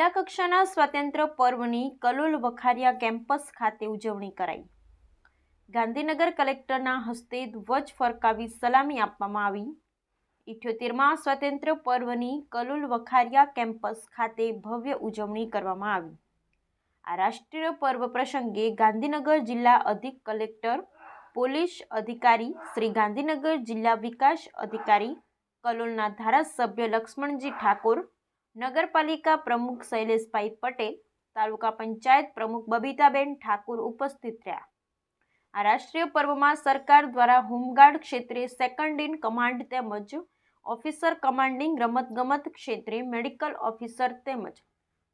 જિલ્લા કક્ષાના સ્વાતંત્ર્ય પર્વની કલોલ વખારિયા કેમ્પસ ખાતે ઉજવણી કરાઈ. ગાંધીનગર કલેક્ટરના હસ્તે ધ્વજ ફરકાવી સલામી આપવામાં આવી. ઇઠ્યોતેરમાં સ્વાતંત્ર્ય પર્વની કલોલ વખારિયા કેમ્પસ ખાતે ભવ્ય ઉજવણી કરવામાં આવી. આ રાષ્ટ્રીય પર્વ પ્રસંગે ગાંધીનગર જિલ્લા અધિક કલેક્ટર, પોલીસ અધિકારી શ્રી ગાંધીનગર જિલ્લા વિકાસ અધિકારી, કલોલના ધારાસભ્ય લક્ષ્મણજી ઠાકોર નગરપાલિકા પ્રમુખ શૈલેષભાઈ પટેલ, તાલુકા પંચાયત પ્રમુખ બબીતાબેન ઠાકુર ઉપસ્થિત રહ્યા. આ રાષ્ટ્રીય પર્વમાં સરકાર દ્વારા હોમગાર્ડ ક્ષેત્રે સેકન્ડ ઇન કમાન્ડ તેમજ ઓફિસર કમાન્ડિંગ રમતગમત ક્ષેત્રે મેડિકલ ઓફિસર તેમજ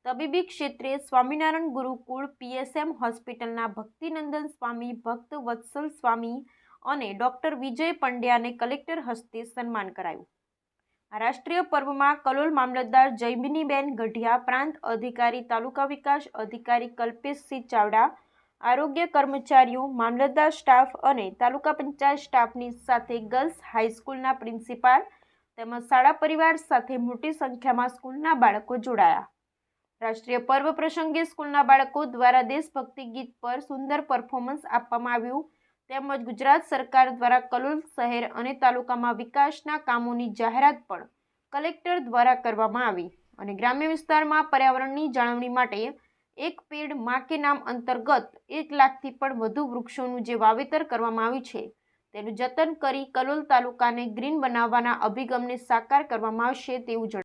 તબીબી ક્ષેત્રે સ્વામિનારાયણ ગુરુકુળ પીએસએમ હોસ્પિટલના ભક્તિનંદન સ્વામી, ભક્ત વત્સલ સ્વામી અને ડોક્ટર વિજય પંડ્યાને કલેક્ટર હસ્તે સન્માન કરાયું. રાષ્ટ્રીય પર્વમાં કલોલ મામલતદાર જૈમિનીબેન ગઢિયા, પ્રાંત અધિકારી તાલુકા વિકાસ અધિકારી કલ્પેશસિંહ ચાવડા, આરોગ્ય કર્મચારીઓ, મામલતદાર સ્ટાફ અને તાલુકા પંચાયત સ્ટાફની સાથે ગર્લ્સ હાઈસ્કૂલના પ્રિન્સિપાલ તેમજ શાળા પરિવાર સાથે મોટી સંખ્યામાં સ્કૂલના બાળકો જોડાયા. રાષ્ટ્રીય પર્વ પ્રસંગે સ્કૂલના બાળકો દ્વારા દેશભક્તિ ગીત પર સુંદર પરફોર્મન્સ આપવામાં આવ્યું. તેમજ ગુજરાત સરકાર દ્વારા કલોલ શહેર અને તાલુકામાં વિકાસના કામોની જાહેરાત પણ કલેક્ટર દ્વારા કરવામાં આવી અને ગ્રામ્ય વિસ્તારમાં પર્યાવરણની જાળવણી માટે એક પેડ માકે નામ અંતર્ગત એક લાખથી પણ વધુ વૃક્ષોનું જે વાવેતર કરવામાં આવ્યું છે, તેનું જતન કરી કલોલ તાલુકાને ગ્રીન બનાવવાના અભિગમને સાકાર કરવામાં આવશે તેવું જણાવ્યું.